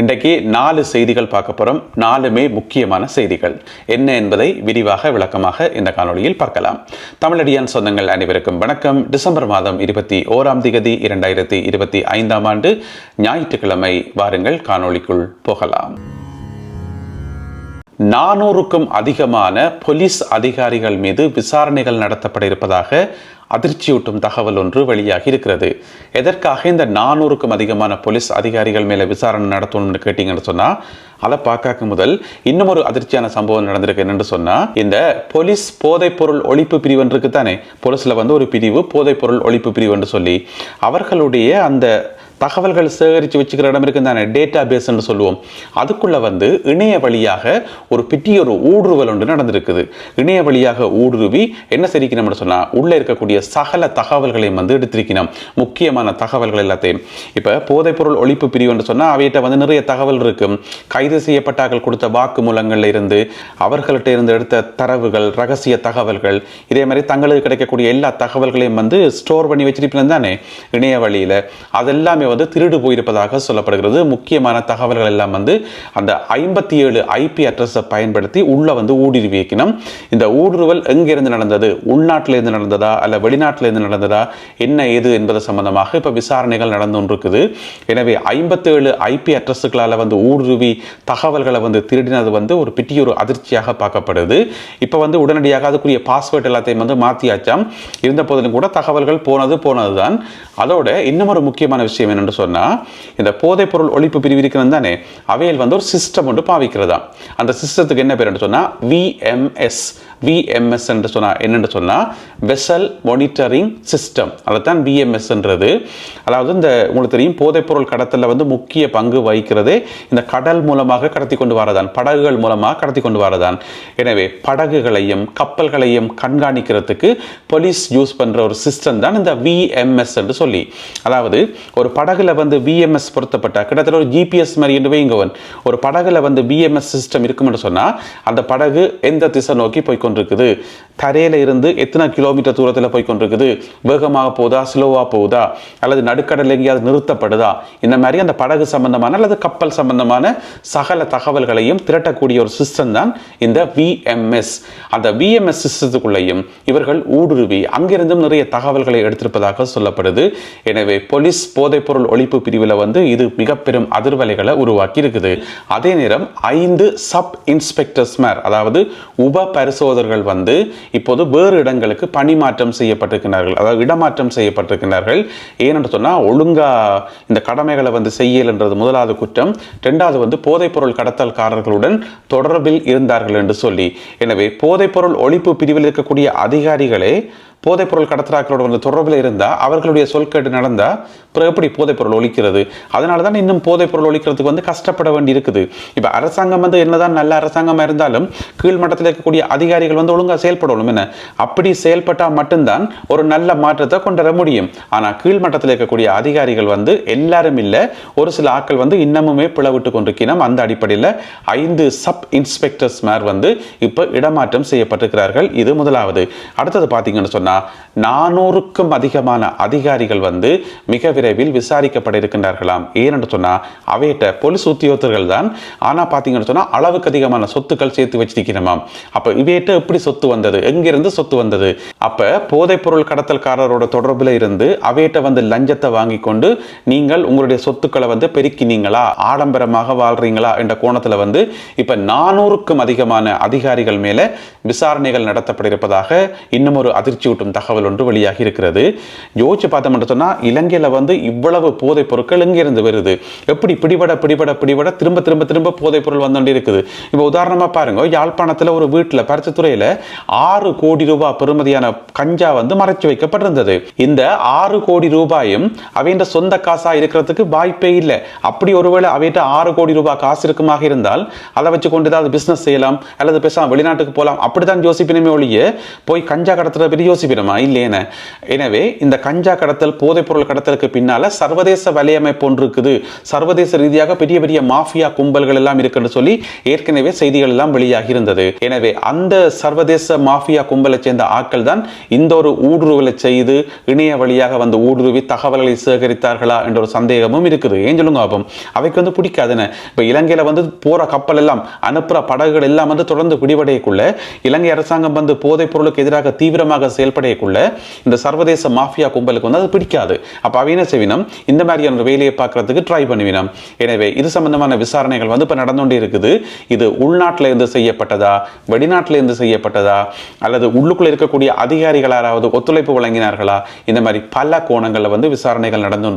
இன்றைக்கு நாலு செய்திகள் பார்க்க போறோம். நாலுமே முக்கியமான செய்திகள். என்ன என்பதை விரிவாக விளக்கமாக இந்த காணொளியில் பார்க்கலாம். தமிழடியான் சொந்தங்கள் அனைவருக்கும் வணக்கம். டிசம்பர் மாதம் இருபத்தி ஓராம் திகதி இரண்டாயிரத்தி இருபத்தி ஐந்தாம் ஆண்டு ஞாயிற்றுக்கிழமை வாருங்கள் காணொளிக்குள் போகலாம். நானூறுக்கும் அதிகமான போலீஸ் அதிகாரிகள் மீது விசாரணைகள் நடத்தப்பட இருப்பதாக அதிர்ச்சியூட்டும் தகவல் ஒன்று வெளியாகி இருக்கிறது. எதற்காக இந்த நானூறுக்கும் அதிகமான போலீஸ் அதிகாரிகள் மேலே விசாரணை நடத்தணும்னு கேட்டிங்கன்னு சொன்னால் அதை பார்க்காக்க முதல் இன்னும் ஒரு அதிர்ச்சியான சம்பவம் நடந்திருக்கு என்னென்னு சொன்னால் இந்த போலீஸ் போதைப்பொருள் ஒழிப்பு பிரிவு இருக்கு தானே போலீஸில் வந்து ஒரு பிரிவு போதைப்பொருள் ஒழிப்பு பிரிவுன்னு சொல்லி அவர்களுடைய அந்த தகவல்கள் சேகரித்து வச்சுக்கிற இடம் இருக்கு தானே டேட்டா பேஸ்ன்னு சொல்லுவோம். அதுக்குள்ளே வந்து இணைய வழியாக ஒரு பெரிய ஒரு ஊடுருவல் ஒன்று நடந்திருக்குது. இணைய வழியாக ஊடுருவி என்ன சரிக்கணும்னு சொன்னால் உள்ளே இருக்கக்கூடிய சகல தகவல்களையும் வந்து எடுத்திருக்கணும். முக்கியமான தகவல்கள் எல்லாத்தையும். இப்போ போதைப்பொருள் ஒழிப்பு பிரிவுன்னு சொன்னால் அவையிட்ட வந்து நிறைய தகவல் இருக்கும் கைது செய்யப்பட்டார்கள் கொடுத்த வாக்குமூலங்களில் இருந்து அவர்கள்ட்ட இருந்து எடுத்த தரவுகள் ரகசிய தகவல்கள் இதே மாதிரி தங்களுக்கு கிடைக்கக்கூடிய எல்லா தகவல்களையும் வந்து ஸ்டோர் பண்ணி வச்சிருப்பேன் தானே இணைய வழியில். அதெல்லாமே வந்து திருடு போயிருப்பதாக சொல்லப்படுகிறது. முக்கியமான தகவல்கள் எல்லாம் வந்து அந்த ஐம்பத்தி ஏழு ஐபி அட்ரஸை பயன்படுத்தி உள்ள வந்து ஊடுருவி வைக்கணும். இந்த ஊடுருவல் எங்கிருந்து நடந்தது? உள்நாட்டிலிருந்து நடந்ததா? அல்ல வெளிநாட்டிலிருந்து நடந்ததா? என்ன ஏது என்பது சம்பந்தமாக இப்போ விசாரணைகள் நடந்து கொண்டிருக்குது எனவே ஐம்பத்தேழு ஐபி அட்ரஸுகளால் வந்து ஊடுருவி தகவல்களை வந்து திருடினது வந்து ஒரு பெரிய ஒரு அதிர்ச்சியாக பார்க்கப்படுது. இப்போ வந்து உடனடியாக அதுக்குரிய பாஸ்வேர்ட் எல்லாத்தையும் வந்து மாற்றியாச்சாம் இருந்த போதிலும் கூட தகவல்கள் போனது போனது தான் அதோட இன்னும் ஒரு முக்கியமான விஷயம் என்னென்னு சொன்னால் இந்த போதைப்பொருள் ஒழிப்பு பிரிவு இருக்கிறது தானே அவையில் வந்து ஒரு சிஸ்டம் ஒன்று பாவிக்கிறதா அந்த சிஸ்டத்துக்கு என்ன பேர் சொன்னால் விஎம்எஸ் விஎம்எஸ் என்று சொன்னால் என்னென்று சொன்னால் வெசல் மானிட்டரிங் சிஸ்டம் அதை தான் விஎம்எஸ்ன்றது அதாவது இந்த உங்களுக்கு தெரியும் போதைப்பொருள் கடத்தலில் வந்து முக்கிய பங்கு வகிக்கிறதே. இந்த கடல் மூலமாக கடத்தி கொண்டு வரதான் படகுகள் மூலமாக கடத்தி கொண்டு வரதான். எனவே படகுகளையும் கப்பல்களையும் கண்காணிக்கிறதுக்கு போலீஸ் யூஸ் பண்ணுற ஒரு சிஸ்டம் தான் இந்த விஎம்எஸ் என்று சொல்லி. அதாவது ஒரு படகுல வந்து விஎம்எஸ் பொருத்தப்பட்ட கிட்டத்தட்ட ஒரு ஜிபிஎஸ் மாதிரி என்று வைங்கவன் ஒரு படகுல வந்து விஎம்எஸ் சிஸ்டம் இருக்கும்னு சொன்னால் அந்த படகு எந்த திசை நோக்கி போய் கொண்டிருக்குது தரையில இருந்து எத்தனை கிலோமீட்டர் தூரத்தில் போய் கொண்டிருக்குது வேகமாக போகுதா ஸ்லோவாக போகுதா? அல்லது நடுக்கடல் எங்கேயாவது நிறுத்தப்படுதா? இந்த மாதிரி அந்த படகு சம்பந்தமான அல்லது கப்பல் சம்பந்தமான சகல தகவல்களையும் திரட்டக்கூடிய ஒரு சிஸ்டம் தான் இந்த விஎம்எஸ் அந்த விஎம்எஸ் சிஸ்டத்துக்குள்ளேயும் இவர்கள் ஊடுருவி அங்கிருந்தும் நிறைய தகவல்களை எடுத்திருப்பதாக சொல்லப்படுது. எனவே போலீஸ் போதைப்பொருள் ஒழிப்பு பிரிவில் வந்து இது மிக பெரும் அதிர்வலைகளை உருவாக்கி இருக்குது அதே நேரம் ஐந்து சப் இன்ஸ்பெக்டர்ஸ்மேர் அதாவது உப பரிசோதனை சகோதரர்கள் வந்து இப்போது வேறு இடங்களுக்கு பணிமாற்றம் செய்யப்பட்டிருக்கிறார்கள். அதாவது இடமாற்றம் செய்யப்பட்டிருக்கிறார்கள். ஏனென்று சொன்னால் ஒழுங்கா இந்த கடமைகளை வந்து செய்யலன்றது முதலாவது குற்றம். ரெண்டாவது வந்து போதைப்பொருள் கடத்தல்காரர்களுடன் தொடர்பில் இருந்தார்கள் என்று சொல்லி. எனவே போதைப்பொருள் ஒழிப்பு பிரிவில் இருக்கக்கூடிய அதிகாரிகளே போதைப்பொருள் கடத்தலாக்களோட வந்து தொடர்பில் இருந்தால் அவர்களுடைய சொல்கேட்டு நடந்தால் அப்புறம் எப்படி போதைப்பொருள் ஒழிக்கிறது? அதனால தான் இன்னும் போதைப்பொருள் ஒழிக்கிறதுக்கு வந்து கஷ்டப்பட வேண்டி இருக்குது இப்போ அரசாங்கம் வந்து என்னதான் நல்ல அரசாங்கமாக இருந்தாலும் கீழ்மட்டத்தில் இருக்கக்கூடிய அதிகாரிகள் வந்து ஒழுங்காக செயல்படணும் என்ன? அப்படி செயல்பட்டால் மட்டும்தான் ஒரு நல்ல மாற்றத்தை கொண்டு வர முடியும். ஆனால் கீழ்மட்டத்தில் இருக்கக்கூடிய அதிகாரிகள் வந்து எல்லாரும் இல்லை ஒரு சில ஆட்கள் வந்து இன்னமுமே பிளவிட்டு கொண்டிருக்கிறோம் அந்த அடிப்படையில் ஐந்து சப் இன்ஸ்பெக்டர்ஸ் மேர் வந்து இப்போ இடமாற்றம் செய்யப்பட்டிருக்கிறார்கள். இது முதலாவது. அடுத்தது பார்த்தீங்கன்னு சொன்னால் நானூறுக்கும் அதிகமான அதிகாரிகள் வந்து மிக விரைவில் விசாரிக்கப்பட இருக்கின்றார்களாம் ஏனென்று சொன்னால் அவையிட்ட போலீஸ் உத்தியோகத்தர்கள் தான். ஆனால் பார்த்தீங்கன்னு சொன்னால் அளவுக்கு அதிகமான சொத்துக்கள் சேர்த்து வச்சிருக்கிறோமாம். அப்போ இவையிட்ட எப்படி சொத்து வந்தது? எங்கிருந்து சொத்து வந்தது? அப்போ போதைப்பொருள் கடத்தல்காரரோட தொடர்பில் இருந்து அவையிட்ட வந்து லஞ்சத்தை வாங்கி கொண்டு நீங்கள் உங்களுடைய சொத்துக்களை வந்து பெருக்கினீங்களா? ஆடம்பரமாக வாழ்றீங்களா? என்ற கோணத்தில் வந்து இப்போ நானூறுக்கும் அதிகமான அதிகாரிகள் மேலே விசாரணைகள் நடத்தப்பட இருப்பதாக இன்னும் ஒரு அதிர்ச்சியூட்டும் தகவல் ஒன்று வெளியாகி இருக்கிறது. யோசிச்சு பார்த்தோம் சொன்னால் இலங்கையில் வந்து இவ்வளவு போதைப் பொருட்கள் எங்கிருந்து வருது. எப்படி பிடிபட பிடிபட பிடிபட திரும்ப திரும்ப திரும்ப போதைப் பொருள் வந்து இருக்குது. இப்போ உதாரணமாக பாருங்க யாழ்ப்பாணத்தில் ஒரு வீட்டில் பரிசுத்துறையில் ஆறு கோடி ரூபாய் பெறுமதியான கஞ்சா வந்து மறைச்சு வைக்கப்பட்டிருந்தது. இந்த ஆறு கோடி ரூபாயும் அவையின் சொந்த காசா இருக்கிறதுக்கு வாய்ப்பே இல்லை. அப்படி ஒருவேளை அவையிட்ட ஆறு கோடி ரூபாய் காசு இருக்குமாக இருந்தால் அதை வச்சு கொண்டு ஏதாவது பிசினஸ் செய்யலாம் அல்லது பேசாம வெளிநாட்டுக்கு போகலாம் அப்படித்தான் யோசிப்பினுமே ஒழிய போய் கஞ்சா கடத்துற பெரிய யோசிப்பு யோசிப்பிடமா இல்லையென. எனவே இந்த கஞ்சா கடத்தல் போதைப்பொருள் கடத்தலுக்கு பின்னால சர்வதேச வலையமைப்பு ஒன்று இருக்குது. சர்வதேச ரீதியாக பெரிய பெரிய மாஃபியா கும்பல்கள் எல்லாம் இருக்குன்னு சொல்லி ஏற்கனவே செய்திகள் எல்லாம் வெளியாகி இருந்தது. எனவே அந்த சர்வதேச மாஃபியா கும்பலை சேர்ந்த ஆட்கள் தான் இந்த ஒரு ஊடுருவலை செய்து இணைய வழியாக வந்து ஊடுருவி தகவல்களை சேகரித்தார்களா என்ற ஒரு சந்தேகமும் இருக்குது. ஏன் சொல்லுங்க அப்போ அவைக்கு வந்து பிடிக்காதுன்னு. இப்போ இலங்கையில் வந்து போற கப்பல் எல்லாம் அனுப்புற படகுகள் எல்லாம் வந்து தொடர்ந்து பிடிபடையக்குள்ள இலங்கை அரசாங்கம் வந்து போதைப் பொருளுக்கு எதிராக தீவிரமாக செயல்படையக்குள்ள இந்த சர்வதேச மாஃபியா கும்பலுக்கு வந்து அது பிடிக்காது. அப்ப அவ என்ன செய்வினம் இந்த மாதிரியான ஒரு வேலையை பார்க்கறதுக்கு ட்ரை பண்ணுவினம் எனவே இது சம்பந்தமான விசாரணைகள் வந்து இப்ப நடந்து கொண்டே இருக்குது. இது உள்நாட்டில் இருந்து செய்யப்பட்டதா? வெளிநாட்டில் இருந்து செய்யப்பட்டதா? அல்லது உள்ளுக்குள்ள இருக்கக்கூடிய அதிகாரிகள் யாராவது ஒத்துழைப்பு வழங்கினார்களா? இந்த மாதிரி பல கோணங்களில் வந்து விசாரணைகள் நடந்து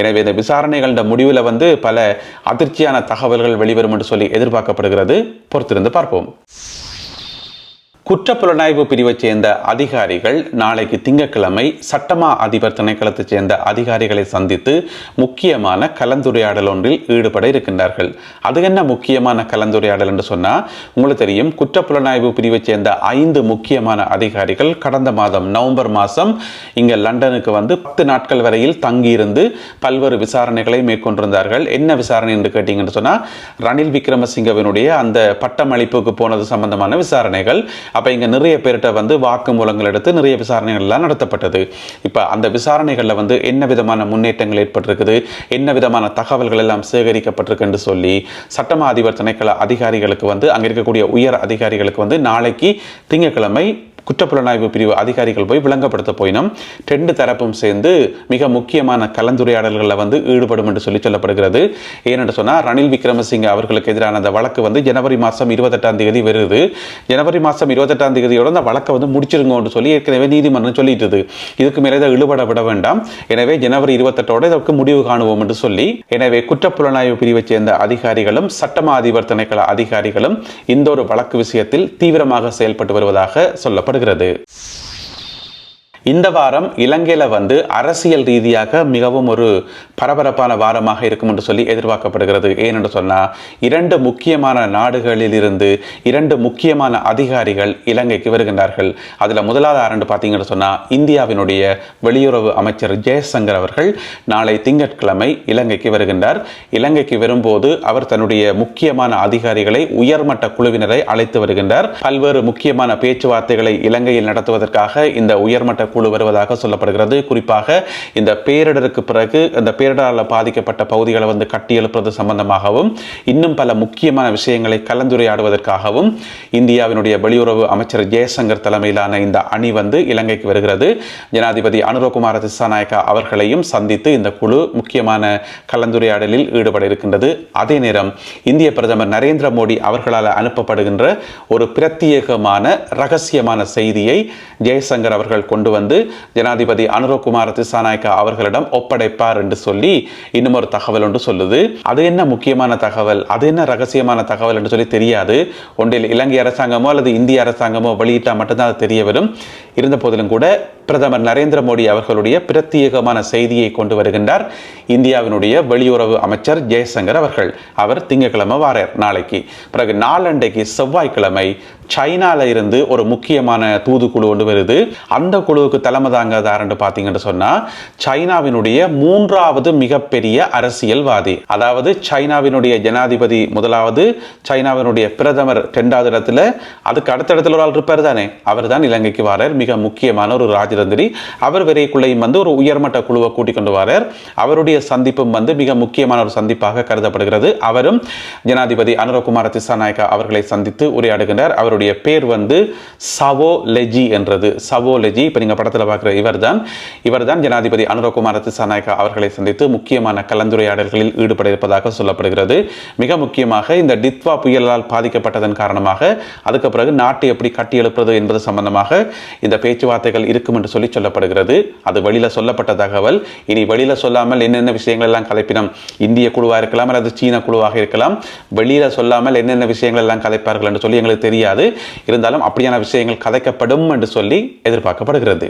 எனவே இந்த விசாரணைகளோட முடிவில் வந்து பல அதிர்ச்சியான தகவல்கள் வெளிவரும் என்று சொல்லி எதிர்பார்க்கப்படுகிறது. பொறுத்திருந்து பார்ப்போம். குற்றப்புலனாய்வு பிரிவைச் சேர்ந்த அதிகாரிகள் நாளைக்கு திங்கட்கிழமை சட்டமா அதிபர் திணைக்களத்தைச் சேர்ந்த அதிகாரிகளை சந்தித்து முக்கியமான கலந்துரையாடல் ஒன்றில் ஈடுபட இருக்கின்றார்கள். அது என்ன முக்கியமான கலந்துரையாடல் என்று சொன்னால் உங்களுக்கு தெரியும் குற்றப்புலனாய்வு பிரிவைச் சேர்ந்த ஐந்து முக்கியமான அதிகாரிகள் கடந்த மாதம் நவம்பர் மாதம் இங்கே லண்டனுக்கு வந்து பத்து நாட்கள் வரையில் தங்கியிருந்து பல்வேறு விசாரணைகளை மேற்கொண்டிருந்தார்கள். என்ன விசாரணை என்று கேட்டீங்கன்னு சொன்னால் ரணில் விக்ரமசிங்கவினுடைய அந்த பட்டமளிப்புக்கு போனது சம்பந்தமான விசாரணைகள். அப்போ இங்கே நிறைய பேர்கிட்ட வந்து வாக்குமூலங்கள் எடுத்து நிறைய விசாரணைகள் எல்லாம் நடத்தப்பட்டது. இப்போ அந்த விசாரணைகளில் வந்து என்ன விதமான முன்னேற்றங்கள் ஏற்பட்டிருக்குது? என்ன விதமான தகவல்கள் எல்லாம் சேகரிக்கப்பட்டிருக்குன்னு சொல்லி சட்டமா அதிபர் திணைக்கள அதிகாரிகளுக்கு வந்து அங்கே இருக்கக்கூடிய உயர் அதிகாரிகளுக்கு வந்து நாளைக்கு திங்கட்கிழமை குற்றப்புலனாய்வு பிரிவு அதிகாரிகள் போய் விளங்கப்படுத்த போயினும். ரெண்டு தரப்பும் சேர்ந்து மிக முக்கியமான கலந்துரையாடல்களில் வந்து ஈடுபடும் என்று சொல்லி சொல்லப்படுகிறது. ஏனென்று சொன்னால் ரணில் விக்ரமசிங்க அவர்களுக்கு எதிரான அந்த வழக்கு வந்து ஜனவரி மாதம் இருபத்தெட்டாம் தேதி வருது. ஜனவரி மாதம் இருபத்தெட்டாம் தேதியோட அந்த வழக்கை வந்து முடிச்சிருங்கன்னு சொல்லி ஏற்கனவே நீதிமன்றம் சொல்லிட்டுது. இதுக்கு மேலே இதை இழுபட விட வேண்டாம். எனவே ஜனவரி இருபத்தெட்டோட இதற்கு முடிவு காணுவோம் என்று சொல்லி எனவே குற்றப்புலனாய்வு பிரிவைச் சேர்ந்த அதிகாரிகளும் சட்டமா அதிபர் திணைக்கள அதிகாரிகளும் இந்த ஒரு வழக்கு விஷயத்தில் தீவிரமாக செயல்பட்டு வருவதாக சொல்லப்படுகிறது. கூறப்படுகிறது இந்த வாரம் இலங்கையில் வந்து அரசியல் ரீதியாக மிகவும் ஒரு பரபரப்பான வாரமாக இருக்கும் என்று சொல்லி எதிர்பார்க்கப்படுகிறது. ஏனென்று சொன்னால் இரண்டு முக்கியமான நாடுகளில் இருந்து இரண்டு முக்கியமான அதிகாரிகள் இலங்கைக்கு வருகின்றார்கள். அதில் முதலாவது ஆரண்டு பார்த்தீங்கன்னு சொன்னால் இந்தியாவினுடைய வெளியுறவு அமைச்சர் ஜெயசங்கர் அவர்கள் நாளை திங்கட்கிழமை இலங்கைக்கு வருகின்றார். இலங்கைக்கு வரும்போது அவர் தன்னுடைய முக்கியமான அதிகாரிகளை உயர்மட்ட குழுவினரை அழைத்து வருகின்றார். பல்வேறு முக்கியமான பேச்சுவார்த்தைகளை இலங்கையில் நடத்துவதற்காக இந்த உயர்மட்ட குழு வருவதாக சொல்லப்படுகிறது. குறிப்பாக இந்த பேரிடருக்கு பிறகு அந்த பேரிடரால் பாதிக்கப்பட்ட பகுதிகளை வந்து கட்டியெழுப்புறது சம்பந்தமாகவும் இன்னும் பல முக்கியமான விஷயங்களை கலந்துரையாடுவதற்காகவும் இந்தியாவினுடைய வெளியுறவு அமைச்சர் ஜெயசங்கர் தலைமையிலான இந்த அணி வந்து இலங்கைக்கு வருகிறது. ஜனாதிபதி அனுரகுமார திசாநாயக்கா அவர்களையும் சந்தித்து இந்த குழு முக்கியமான கலந்துரையாடலில் ஈடுபட இருக்கின்றது. அதே நேரம் இந்திய பிரதமர் நரேந்திர மோடி அவர்களால் அனுப்பப்படுகின்ற ஒரு பிரத்யேகமான ரகசியமான செய்தியை ஜெயசங்கர் அவர்கள் கொண்டு வந்து ஜனாதிபதி அனுரகுமார திசாநாயக்கா அவர்களிடம் ஒப்படைப்பார் என்று சொல்லி இன்னும் ஒரு தகவல் ஒன்று சொல்லுது. அது என்ன முக்கியமான தகவல்? அது என்ன ரகசியமான தகவல் என்று சொல்லி தெரியாது. ஒன்றில் இலங்கை அரசாங்கமோ அல்லது இந்திய அரசாங்கமோ வெளியிட்டால் மட்டும்தான் அது தெரிய வரும் இருந்த போதிலும் கூட பிரதமர் நரேந்திர மோடி அவர்களுடைய பிரத்யேகமான செய்தியை கொண்டு வருகின்றார். இந்தியாவினுடைய வெளியுறவு அமைச்சர் ஜெயசங்கர் அவர்கள். அவர் திங்கட்கிழமை வாரார் நாளைக்கு. பிறகு நாளண்டைக்கு செவ்வாய்க்கிழமை சைனால இருந்து ஒரு முக்கியமான தூதுக்குழு ஒன்று வருது. அந்த குழுவுக்கு தலைமை தாங்கதாரன்னு பார்த்தீங்கன்னு சொன்னால் சைனாவினுடைய மூன்றாவது மிகப்பெரிய அரசியல்வாதி. அதாவது சைனாவினுடைய ஜனாதிபதி முதலாவது சைனாவினுடைய பிரதமர் ரெண்டாவது இடத்துல அதுக்கு அடுத்த இடத்துல ஒரு ஆள் இருப்பார் தானே. அவர் தான் இலங்கைக்கு வாரார் மிக முக்கியமான ஒரு ராஜதந்திரி. அவர் விரைக்குள்ளையும் வந்து ஒரு உயர்மட்ட குழுவை கூட்டிக் கொண்டு வாரார். அவருடைய சந்திப்பும் வந்து மிக முக்கியமான ஒரு சந்திப்பாக கருதப்படுகிறது. அவரும் ஜனாதிபதி அனுரகுமார திசாநாயக்கா அவர்களை சந்தித்து உரையாடுகின்றார். இவருடைய பேர் வந்து சவோ லெஜி என்றது. சவோ லெஜி இப்போ நீங்கள் படத்தில் பார்க்குற இவர் தான் இவர் தான் ஜனாதிபதி அனுரகுமார திசாநாயக்கா அவர்களை சந்தித்து முக்கியமான கலந்துரையாடல்களில் ஈடுபட இருப்பதாக சொல்லப்படுகிறது. மிக முக்கியமாக இந்த டித்வா புயலால் பாதிக்கப்பட்டதன் காரணமாக அதுக்கு பிறகு நாட்டை எப்படி கட்டி எழுப்புறது என்பது சம்பந்தமாக இந்த பேச்சுவார்த்தைகள் இருக்கும் என்று சொல்லி சொல்லப்படுகிறது. அது வெளியில் சொல்லப்பட்ட தகவல். இனி வெளியில் சொல்லாமல் என்னென்ன விஷயங்கள் எல்லாம் கலைப்பினம்? இந்திய குழுவாக இருக்கலாம் அல்லது சீன குழுவாக இருக்கலாம். வெளியில் சொல்லாமல் என்னென்ன விஷயங்கள் எல்லாம் கலைப்பார்கள் என்று சொல்லி எங்களுக்கு தெரியாது. இருந்தாலும் அப்படியான விஷயங்கள் கதைக்கப்படும் என்று சொல்லி எதிர்பார்க்கப்படுகிறது.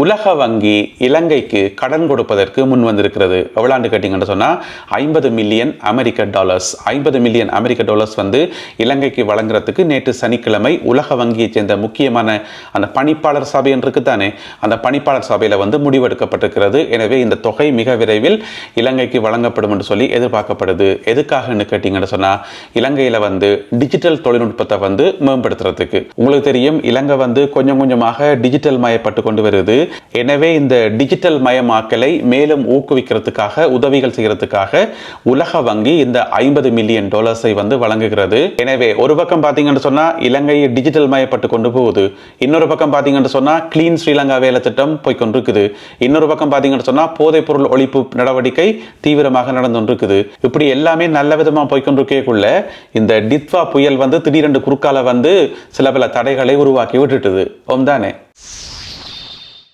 உலக வங்கி இலங்கைக்கு கடன் கொடுப்பதற்கு முன் வந்திருக்கிறது. எவ்வளாண்டு கேட்டிங்கன்னு சொன்னால் ஐம்பது மில்லியன் அமெரிக்க டாலர்ஸ். ஐம்பது மில்லியன் அமெரிக்க டாலர்ஸ் வந்து இலங்கைக்கு வழங்குறதுக்கு நேற்று சனிக்கிழமை உலக வங்கியைச் சேர்ந்த முக்கியமான அந்த பணிப்பாளர் சபை என்று தானே அந்த பணிப்பாளர் சபையில் வந்து முடிவெடுக்கப்பட்டிருக்கிறது. எனவே இந்த தொகை மிக விரைவில் இலங்கைக்கு வழங்கப்படும் என்று சொல்லி எதிர்பார்க்கப்படுது. எதுக்காகன்னு கேட்டிங்கன்னு சொன்னால் இலங்கையில் வந்து டிஜிட்டல் தொழில்நுட்பத்தை வந்து மேம்படுத்துறதுக்கு. உங்களுக்கு தெரியும் இலங்கை வந்து கொஞ்சம் கொஞ்சமாக டிஜிட்டல் மயப்பட்டு கொண்டு வருது. எனவே இந்த டிஜிட்டல் மயமாக்கலை மேலும் ஊக்குவிக்கிறதுக்காக உதவிகள் செய்யறதுக்காக உலக வங்கி இந்த ஐம்பது மில்லியன் டாலர்ஸை வந்து வழங்குகிறது. எனவே ஒரு பக்கம் பார்த்தீங்கன்னு சொன்னா இலங்கையை டிஜிட்டல் மயப்பட்டு கொண்டு போகுது. இன்னொரு பக்கம் பார்த்தீங்கன்னு சொன்னா கிளீன் ஸ்ரீலங்கா வேலை திட்டம் போய்கொண்டிருக்குது இன்னொரு பக்கம் பார்த்தீங்கன்னு சொன்னா போதைப் பொருள் ஒழிப்பு நடவடிக்கை தீவிரமாக நடந்து கொண்டிருக்குது. இப்படி எல்லாமே நல்ல விதமாக போய்கொண்டிருக்கக்குள்ள இந்த டித்வா புயல் வந்து திடீரென்று குறுக்கால வந்து சில பல தடைகளை உருவாக்கி விட்டுட்டுது. தானே?